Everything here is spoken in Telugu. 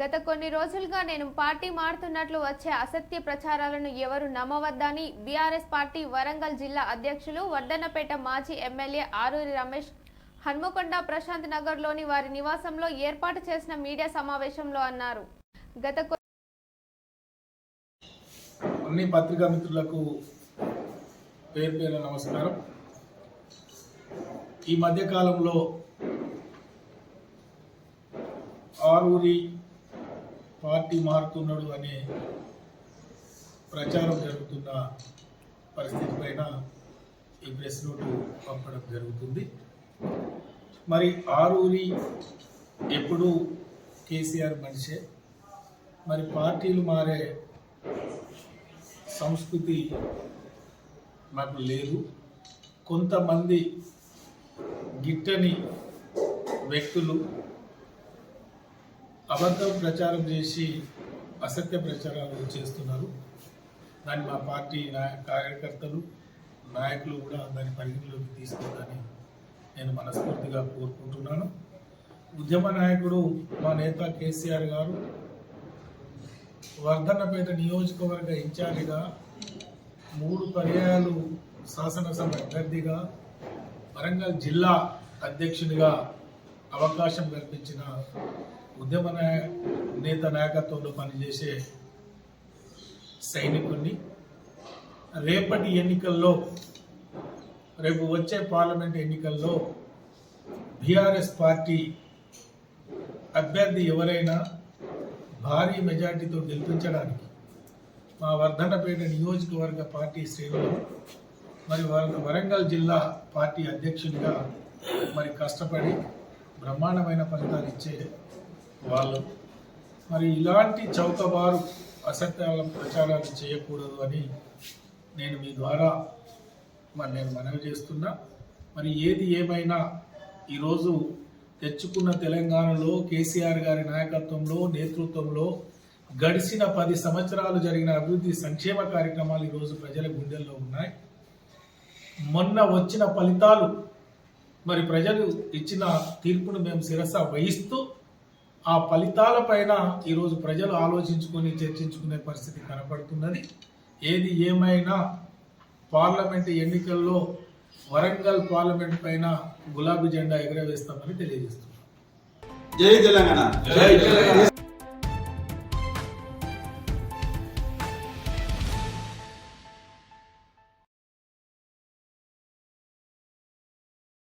గత కొన్ని రోజులుగా నేను పార్టీ మారుతున్నట్లు వచ్చే అసత్య ప్రచారాలను ఎవరు నమ్మవద్దని బీఆర్ఎస్ పార్టీ వరంగల్ జిల్లా అధ్యక్షులు వర్ధన్నపేట మాజీ ఎమ్మెల్యే ఆరూరి రమేష్ హన్మకొండ ప్రశాంత్ నగర్లోని వారి నివాసంలో ఏర్పాటు చేసిన మీడియా సమావేశంలో అన్నారు. గత అన్ని పత్రికా మిత్రులకు పేరు పేరు నమస్కారం. ఈ మధ్యకాలంలో ఆరూరి పార్టీ మారుతున్నాడు అనే ప్రచారం జరుగుతున్న పరిస్థితి పైన ఈ ప్రెస్ నోటు పంపడం జరుగుతుంది. మరి ఆరూరి ఎప్పుడు కేసీఆర్ మనిషే. మరి పార్టీలు మారే సంస్కృతి మాకు లేదు. కొంతమంది గిట్టని వ్యక్తులు అబద్ధం ప్రచారం చేసి అసత్య ప్రచారాలు చేస్తున్నారు. దాన్ని మా పార్టీ నాయ కార్యకర్తలు నాయకులు కూడా దాన్ని పరిగణలోకి తీసుకోవాలని నేను మనస్ఫూర్తిగా కోరుకుంటున్నాను. ఉద్యమ నాయకుడు మా నేత కేసీఆర్ గారు వర్ధన్నపేట నియోజకవర్గ ఇన్ఛార్జిగా మూడు పర్యాయాలు శాసనసభ అభ్యర్థిగా వరంగల్ జిల్లా అధ్యక్షునిగా అవకాశం కల్పించిన ఉద్యమ నాయ నేత నాయకత్వంలో పనిచేసే సైనికుడిని రేపటి ఎన్నికల్లో రేపు వచ్చే పార్లమెంట్ ఎన్నికల్లో బీఆర్ఎస్ పార్టీ అభ్యర్థి ఎవరైనా భారీ మెజార్టీతో గెలిపించడానికి మా వర్ధనపేట నియోజకవర్గ పార్టీ శ్రేణులు మరి వర- వరంగల్ జిల్లా పార్టీ అధ్యక్షునిగా మరి కష్టపడి బ్రహ్మాండమైన ఫలితాలు ఇచ్చే వాళ్ళు. మరి ఇలాంటి చౌకబారు అసత్యాల ప్రచారాలు చేయకూడదు అని నేను మీ ద్వారా మరి నేను మనవి చేస్తున్నా. మరి ఏది ఏమైనా ఈరోజు తెచ్చుకున్న తెలంగాణలో కేసీఆర్ గారి నాయకత్వంలో నేతృత్వంలో గడిచిన పది సంవత్సరాలు జరిగిన అభివృద్ధి సంక్షేమ కార్యక్రమాలు ఈరోజు ప్రజల గుండెల్లో ఉన్నాయి. మొన్న వచ్చిన ఫలితాలు మరి ప్రజలు ఇచ్చిన తీర్పును మేము శిరస వహిస్తూ ఆ ఫలితాల పైన ఈరోజు ప్రజలు ఆలోచించుకొని చర్చించుకునే పరిస్థితి కనపడుతున్నది. ఏది ఏమైనా పార్లమెంట్ ఎన్నికల్లో వరంగల్ పార్లమెంట్ పైన గులాబీ జెండా ఎగరవేస్తామని తెలియజేస్తున్నాం. జై తెలంగాణ. జై తెలంగాణ.